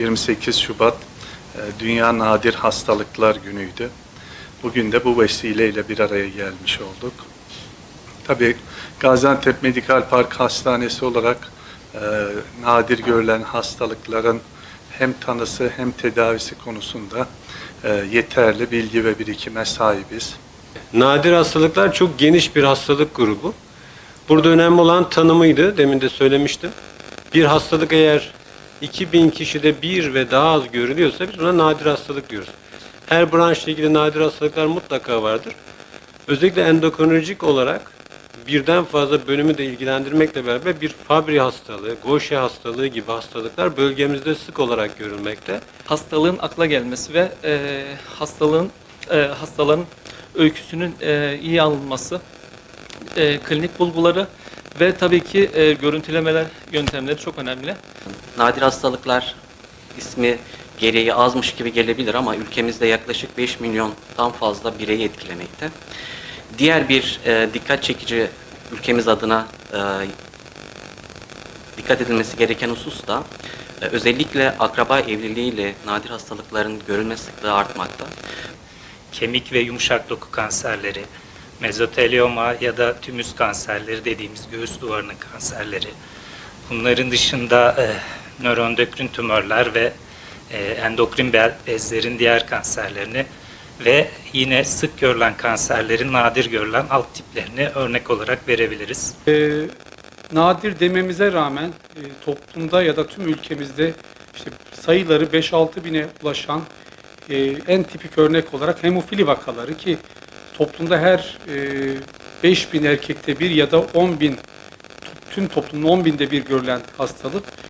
28 Şubat e, Dünya Nadir Hastalıklar Günü'ydü. Bugün de bu vesileyle bir araya gelmiş olduk. Tabii Gaziantep Medikal Park Hastanesi olarak e, nadir görülen hastalıkların hem tanısı hem tedavisi konusunda e, yeterli bilgi ve birikime sahibiz. Nadir hastalıklar çok geniş bir hastalık grubu. Burada önemli olan tanımıydı. Demin de söylemiştim. Bir hastalık eğer 2000 kişide bir ve daha az görülüyorsa biz buna nadir hastalık diyoruz. Her branşla ilgili nadir hastalıklar mutlaka vardır. Özellikle endokrinolojik olarak birden fazla bölümü de ilgilendirmekle beraber bir Fabry hastalığı, Gaucher hastalığı gibi hastalıklar bölgemizde sık olarak görülmekte. hastalığın akla gelmesi ve e, hastalığın e, hastaların öyküsünün e, iyi alınması, e, klinik bulguları ve tabii ki e, görüntülemeler yöntemleri çok önemli. Nadir hastalıklar ismi gereği azmış gibi gelebilir ama ülkemizde yaklaşık 5 milyondan fazla bireyi etkilemekte. Diğer bir e, dikkat çekici ülkemiz adına e, dikkat edilmesi gereken husus da e, özellikle akraba evliliğiyle nadir hastalıkların görülme sıklığı artmakta. kemik ve yumuşak doku kanserleri, mezotelioma ya da tümüs kanserleri dediğimiz göğüs duvarının kanserleri. Bunların dışında e, nöroendokrin tümörler ve e, endokrin be- bezlerin diğer kanserlerini ve yine sık görülen kanserlerin nadir görülen alt tiplerini örnek olarak verebiliriz. Ee, nadir dememize rağmen e, toplumda ya da tüm ülkemizde işte sayıları 5-6 bine ulaşan e, en tipik örnek olarak hemofili vakaları ki toplumda her e, 5 bin erkekte bir ya da 10 bin tüm toplumun 10 binde bir görülen hastalık